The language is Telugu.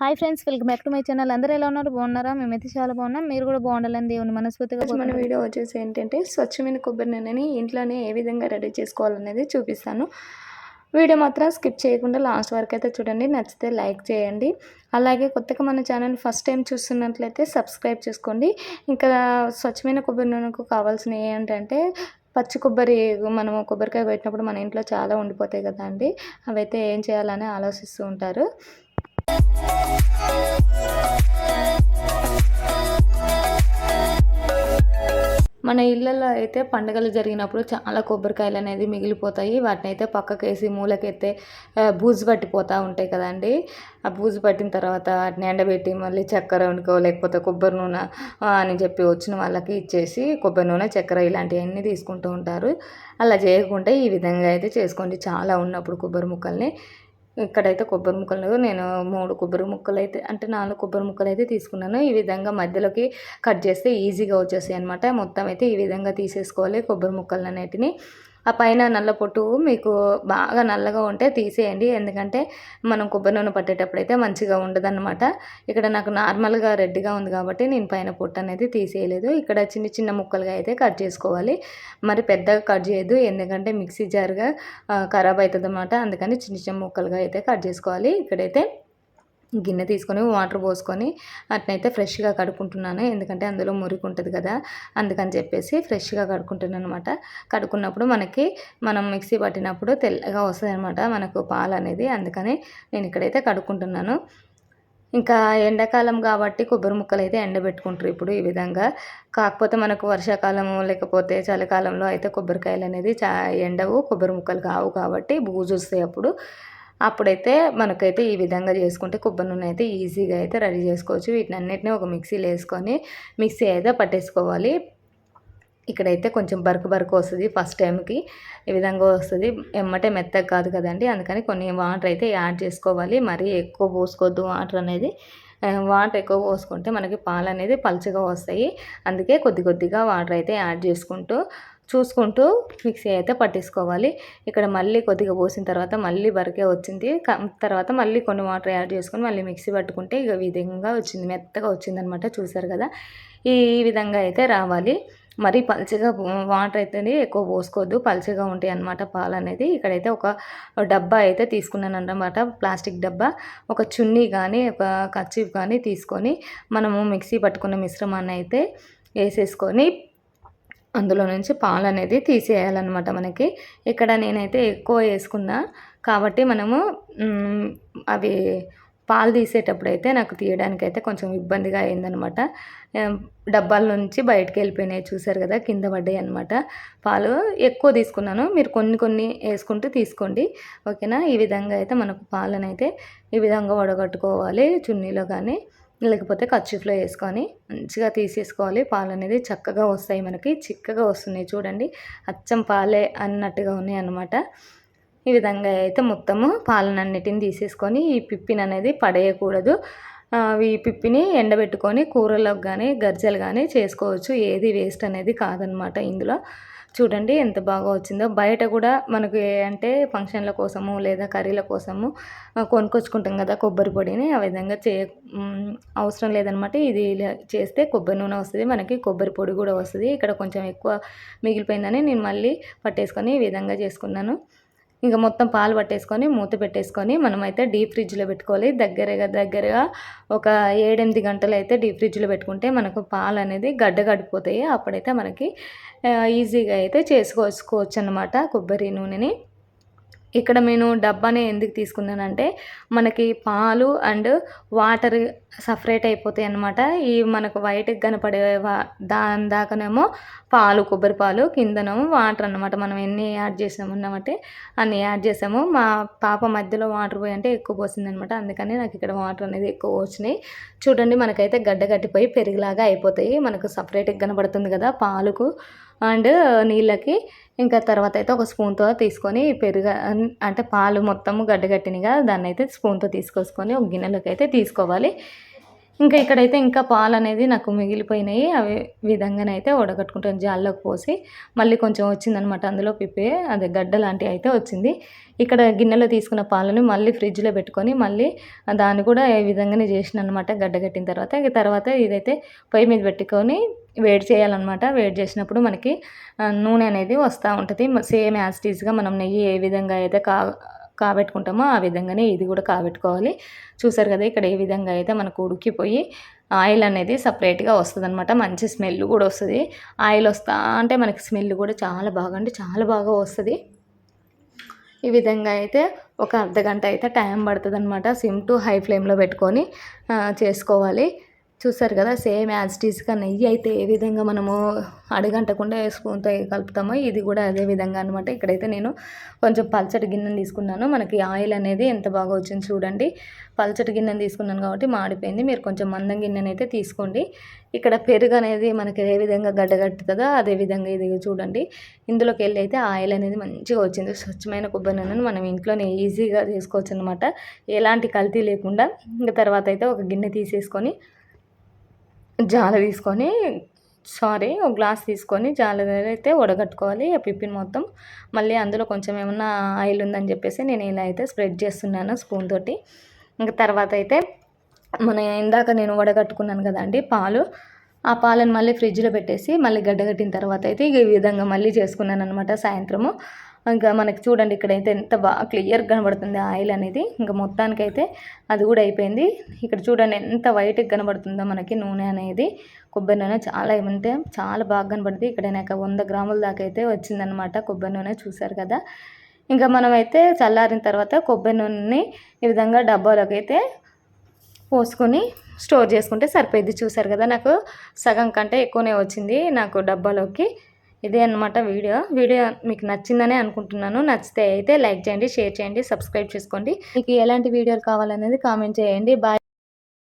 Hi friends welcome back to my channel. అందరూ ఎలా ఉన్నారు? బాగున్నారా? మేమైతే చాలా బాగున్నాం. మీరు కూడా బాగుండాలని దేవుని మనస్ఫూర్తిగా మన వీడియో వచ్చేసి ఏంటంటే స్వచ్ఛమైన కొబ్బరి నూనెని ఇంట్లోనే ఏ విధంగా రెడీ చేసుకోవాలనేది చూపిస్తాను. వీడియో మాత్రం స్కిప్ చేయకుండా లాస్ట్ వరకు అయితే చూడండి. నచ్చితే లైక్ చేయండి. అలాగే కొత్తగా మన ఛానల్ ఫస్ట్ టైం చూస్తున్నట్లయితే సబ్స్క్రైబ్ చేసుకోండి. ఇంకా స్వచ్ఛమైన కొబ్బరి నూనెకు కావాల్సినవి ఏంటంటే పచ్చి కొబ్బరి మనము కొబ్బరికాయ పెట్టినప్పుడు మన ఇంట్లో చాలా ఉండిపోతాయి కదా అండి. అవైతే ఏం చేయాలని ఆలోచిస్తూ ఉంటారు. మన ఇళ్ళల్లో అయితే పండుగలు జరిగినప్పుడు చాలా కొబ్బరికాయలు అనేది మిగిలిపోతాయి. వాటిని అయితే పక్కకేసి మూలకెత్తే బూజు పట్టిపోతూ ఉంటాయి కదండి. ఆ బూజు పట్టిన తర్వాత వాటిని ఎండబెట్టి మళ్ళీ చక్కెర వండుకో లేకపోతే కొబ్బరి నూనె అని చెప్పి వచ్చిన వాళ్ళకి ఇచ్చేసి కొబ్బరి నూనె చక్కెర ఇలాంటివన్నీ తీసుకుంటూ ఉంటారు. అలా చేయకుండా ఈ విధంగా అయితే చేసుకోండి. చాలా ఉన్నప్పుడు కొబ్బరి ముక్కల్ని ఇక్కడైతే కొబ్బరి ముక్కలు నేను మూడు కొబ్బరి ముక్కలు అయితే అంటే నాలుగు కొబ్బరి ముక్కలు అయితే తీసుకున్నాను. ఈ విధంగా మధ్యలోకి కట్ చేస్తే ఈజీగా వచ్చేసాయి అనమాట మొత్తం అయితే ఈ విధంగా తీసేసుకోవాలి కొబ్బరి ముక్కలు అనేటిని ఆ పైన నల్ల పొట్టు మీకు బాగా నల్లగా ఉంటే తీసేయండి. ఎందుకంటే మనం కొబ్బరి నూనె పట్టేటప్పుడు అయితే మంచిగా ఉండదన్నమాట. ఇక్కడ నాకు నార్మల్గా రెడ్గా ఉంది కాబట్టి నేను పైన పొట్టు అనేది తీసేయలేదు. ఇక్కడ చిన్న చిన్న ముక్కలుగా అయితే కట్ చేసుకోవాలి. మరి పెద్దగా కట్ చేయదు ఎందుకంటే మిక్సీ జార్గా ఖరాబ్ అవుతుంది అన్నమాట అందుకని చిన్న చిన్న ముక్కలుగా అయితే కట్ చేసుకోవాలి. ఇక్కడైతే గిన్నె తీసుకొని వాటర్ పోసుకొని అట్నైతే ఫ్రెష్గా కడుక్కుంటున్నాను. ఎందుకంటే అందులో మురికి ఉంటుంది కదా అందుకని చెప్పేసి ఫ్రెష్గా కడుక్కుంటున్నాను అనమాట కడుక్కున్నప్పుడు మనకి మనం మిక్సీ పట్టినప్పుడు తెల్లగా వస్తుంది అనమాట మనకు పాలు అనేది అందుకని నేను ఇక్కడైతే కడుక్కుంటున్నాను. ఇంకా ఎండాకాలం కాబట్టి కొబ్బరి ముక్కలు అయితే ఎండబెట్టుకుంటారు ఇప్పుడు ఈ విధంగా. కాకపోతే మనకు వర్షాకాలము లేకపోతే చలికాలంలో అయితే కొబ్బరికాయలు అనేది చా ఎండవు కొబ్బరి ముక్కలు కావు కాబట్టి బూజు వస్తాయి అప్పుడు. అప్పుడైతే మనకైతే ఈ విధంగా చేసుకుంటే కొబ్బరి నూనె అయితే ఈజీగా అయితే రెడీ చేసుకోవచ్చు. వీటిని అన్నిటిని ఒక మిక్సీలో వేసుకొని మిక్సీ అయితే పట్టేసుకోవాలి. ఇక్కడైతే కొంచెం బరుకు బరుకు వస్తుంది ఫస్ట్ టైంకి. ఈ విధంగా వస్తుంది. ఎమ్మటే మెత్తగా కాదు కదండి. అందుకని కొన్ని వాటర్ అయితే యాడ్ చేసుకోవాలి. మరీ ఎక్కువ పోసుకోవద్దు వాటర్ అనేది. వాటర్ ఎక్కువ పోసుకుంటే మనకి పాలు అనేది పలుచగా వస్తాయి. అందుకే కొద్ది కొద్దిగా వాటర్ అయితే యాడ్ చేసుకుంటూ చూసుకుంటూ మిక్సీ అయితే పట్టేసుకోవాలి ఇక్కడ మళ్ళీ కొద్దిగా పోసిన తర్వాత మళ్ళీ బరకే వచ్చింది. తర్వాత మళ్ళీ కొన్ని వాటర్ యాడ్ చేసుకొని మళ్ళీ మిక్సీ పట్టుకుంటే ఇక విధంగా వచ్చింది. మెత్తగా వచ్చింది అనమాట చూసారు కదా. ఈ విధంగా అయితే రావాలి. మరి పల్చగా వాటర్ అయితే ఎక్కువ పోసుకోవద్దు. పల్చగా ఉంటాయి అన్నమాట పాలు అనేది ఇక్కడైతే ఒక డబ్బా అయితే తీసుకున్నాను అన్నమాట. ప్లాస్టిక్ డబ్బా. ఒక చున్నీ కానీ ఒక కచ్చిప్ కానీ తీసుకొని మనము మిక్సీ పట్టుకున్న మిశ్రమాన్ని అయితే వేసేసుకొని అందులో నుంచి పాలు అనేది తీసేయాలన్నమాట మనకి. ఇక్కడ నేనైతే ఎక్కువ వేసుకున్నా కాబట్టి మనము అవి పాలు తీసేటప్పుడు అయితే నాకు తీయడానికి అయితే కొంచెం ఇబ్బందిగా అయిందనమాట డబ్బాల నుంచి బయటకు వెళ్ళిపోయినాయి చూసారు కదా కింద పడ్డాయి అనమాట పాలు ఎక్కువ తీసుకున్నాను. మీరు కొన్ని కొన్ని వేసుకుంటూ తీసుకోండి. ఓకేనా? ఈ విధంగా అయితే మనకు పాలనైతే ఈ విధంగా వడగట్టుకోవాలి చున్నీలో కానీ. లేకపోతే కచ్చిఫ్లో వేసుకొని మంచిగా తీసేసుకోవాలి. పాలు అనేది చక్కగా వస్తాయి మనకి. చిక్కగా వస్తున్నాయి చూడండి. అచ్చం పాలే అన్నట్టుగా ఉన్నాయి అన్నమాట. ఈ విధంగా అయితే మొత్తము పాలనన్నిటిని తీసేసుకొని ఈ పిప్పిని అనేది పడేయకూడదు ఈ పిప్పిని ఎండబెట్టుకొని కూరలకు కానీ గర్జలు కానీ చేసుకోవచ్చు. ఏది వేస్ట్ అనేది కాదనమాట ఇందులో. చూడండి ఎంత బాగా వచ్చిందో. బయట కూడా మనకి అంటే ఫంక్షన్ల కోసము లేదా కర్రీల కోసము కొనుక్కొచ్చుకుంటాం కదా కొబ్బరి పొడిని. ఆ విధంగా చే అవసరం లేదనమాట. ఇది ఇలా చేస్తే కొబ్బరి నూనె వస్తుంది మనకి కొబ్బరి పొడి కూడా వస్తుంది. ఇక్కడ కొంచెం ఎక్కువ మిగిలిపోయిందని నేను మళ్ళీ పట్టేసుకొని ఈ విధంగా చేసుకున్నాను. ఇంకా మొత్తం పాలు పట్టేసుకొని మూత పెట్టేసుకొని మనమైతే డీప్ ఫ్రిడ్జ్లో పెట్టుకోవాలి. దగ్గరగా దగ్గరగా ఒక ఏడెనిమిది గంటలు అయితే డీప్ ఫ్రిడ్జ్లో పెట్టుకుంటే మనకు పాలు అనేది గడ్డ గడిపోతాయి అప్పుడైతే మనకి ఈజీగా అయితే చేసుకోవచ్చు అనమాట కొబ్బరి నూనెని. ఇక్కడ నేను డబ్బాని ఎందుకు తీసుకున్నానంటే మనకి పాలు అండ్ వాటర్ సపరేట్ అయిపోతాయి అన్నమాట. ఈ మనకు వైట్కి కనపడే వా- దాని దాకానేమో పాలు కొబ్బరి పాలు కిందనేమో వాటర్ అన్నమాట. మనం ఎన్ని యాడ్ చేసాము అన్నమాట. అన్ని యాడ్ చేసాము. మా పాప మధ్యలో వాటర్ పోయి అంటే ఎక్కువ పోసింది అనమాట అందుకని నాకు ఇక్కడ వాటర్ అనేది ఎక్కువ వచ్చినాయి. చూడండి మనకైతే గడ్డ కట్టిపోయి పెరిగిలాగా అయిపోతాయి. మనకు సపరేట్గా కనబడుతుంది కదా పాలకు. అండ్ నీళ్ళకి ఇంకా తర్వాత అయితే ఒక స్పూన్తో తీసుకొని పెరుగు అంటే పాలు మొత్తము గడ్డగట్టినగా దాన్ని అయితే స్పూన్తో తీసుకొసుకొని ఒక గిన్నెలోకి అయితే తీసుకోవాలి. ఇంకా ఇక్కడైతే ఇంకా పాలు అనేది నాకు మిగిలిపోయినాయి. అవి విధంగానైతే వడగట్టుకుంటాను. జాల్లోకి పోసి మళ్ళీ కొంచెం వచ్చిందనమాట. అందులో పిప్పి అదే గడ్డ లాంటివి అయితే వచ్చింది. ఇక్కడ గిన్నెలో తీసుకున్న పాలను మళ్ళీ ఫ్రిడ్జ్లో పెట్టుకొని మళ్ళీ దాన్ని కూడా ఈ విధంగానే చేసిన అనమాట గడ్డ కట్టిన తర్వాత ఇక తర్వాత ఇదైతే పొయ్యి మీద పెట్టుకొని వేడి చేయాలన్నమాట వేడి చేసినప్పుడు మనకి నూనె అనేది వస్తూ ఉంటుంది. సేమ్ యాజ్ టీజ్గా మనం నెయ్యి ఏ విధంగా అయితే కా కాబెట్టుకుంటామో ఆ విధంగానే ఇది కూడా కాబెట్టుకోవాలి. చూసారు కదా ఇక్కడ ఏ విధంగా అయితే మనకు ఉడికిపోయి ఆయిల్ అనేది సపరేట్గా వస్తుంది అనమాట మంచి స్మెల్ కూడా వస్తుంది. ఆయిల్ వస్తా అంటే మనకి స్మెల్ కూడా చాలా బాగా అంటే చాలా బాగా వస్తుంది. ఈ విధంగా అయితే ఒక అర్ధ గంట అయితే టైం పడుతుంది అనమాట సిమ్ టు హై ఫ్లేమ్లో పెట్టుకొని చేసుకోవాలి. చూసారు కదా సేమ్ యాజ్ టీస్గా నెయ్యి అయితే ఏ విధంగా మనము అడగంటకుండా స్పూన్తో కలుపుతామో ఇది కూడా అదే విధంగా అనమాట ఇక్కడైతే నేను కొంచెం పల్చటి గిన్నెను తీసుకున్నాను. మనకి ఆయిల్ అనేది ఎంత బాగా వచ్చింది చూడండి. పల్చటి గిన్నెను తీసుకున్నాను కాబట్టి మాడిపోయింది. మీరు కొంచెం మందం గిన్నెను అయితే తీసుకోండి. ఇక్కడ పెరుగు అనేది మనకి ఏ విధంగా గడ్డగట్టుతుందో అదే విధంగా ఇది చూడండి. ఇందులోకి వెళ్ళి అయితే ఆయిల్ అనేది మంచిగా వచ్చింది. స్వచ్ఛమైన కొబ్బరి నూనెను మనం ఇంట్లోనే ఈజీగా చేసుకోవచ్చు అనమాట ఎలాంటి కల్తీ లేకుండా. ఇంకా తర్వాత అయితే ఒక గిన్నె తీసేసుకొని జాల తీసుకొని సారీ ఒక గ్లాస్ తీసుకొని జాల అయితే వడగట్టుకోవాలి. ఆ పిప్పిని మొత్తం మళ్ళీ అందులో కొంచెం ఏమన్నా ఆయిల్ ఉందని చెప్పేసి నేను ఇలా అయితే స్ప్రెడ్ చేస్తున్నాను స్పూన్ తోటి. ఇంకా తర్వాత అయితే మన ఇందాక నేను వడగట్టుకున్నాను కదండి పాలు. ఆ పాలను మళ్ళీ ఫ్రిడ్జ్లో పెట్టేసి మళ్ళీ గడ్డగట్టిన తర్వాత అయితే ఈ విధంగా మళ్ళీ చేసుకున్నాను అనమాట సాయంత్రము. ఇంకా మనకి చూడండి ఇక్కడైతే ఎంత బాగా క్లియర్గా కనబడుతుంది ఆయిల్ అనేది. ఇంకా మొత్తానికైతే అది కూడా అయిపోయింది. ఇక్కడ చూడండి ఎంత వైట్గా కనబడుతుందో మనకి నూనె అనేది. కొబ్బరి నూనె చాలా ఏమంటే చాలా బాగా కనబడుతుంది. ఇక్కడ నాకు వంద గ్రాముల దాకా అయితే వచ్చిందనమాట కొబ్బరి నూనె చూసారు కదా. ఇంకా మనమైతే చల్లారిన తర్వాత కొబ్బరి నూనెని ఈ విధంగా డబ్బాలోకి అయితే పోసుకొని స్టోర్ చేసుకుంటే సరిపోయింది చూసారు కదా నాకు సగం కంటే ఎక్కువనే వచ్చింది నాకు డబ్బాలోకి. ఇదే అన్నమాట వీడియో. వీడియో మీకు నచ్చిందనే అనుకుంటున్నాను. నచ్చితే అయితే లైక్ చేయండి షేర్ చేయండి సబ్స్క్రైబ్ చేసుకోండి. మీకు ఎలాంటి వీడియోలు కావాలనేది కామెంట్ చేయండి. బాయ్.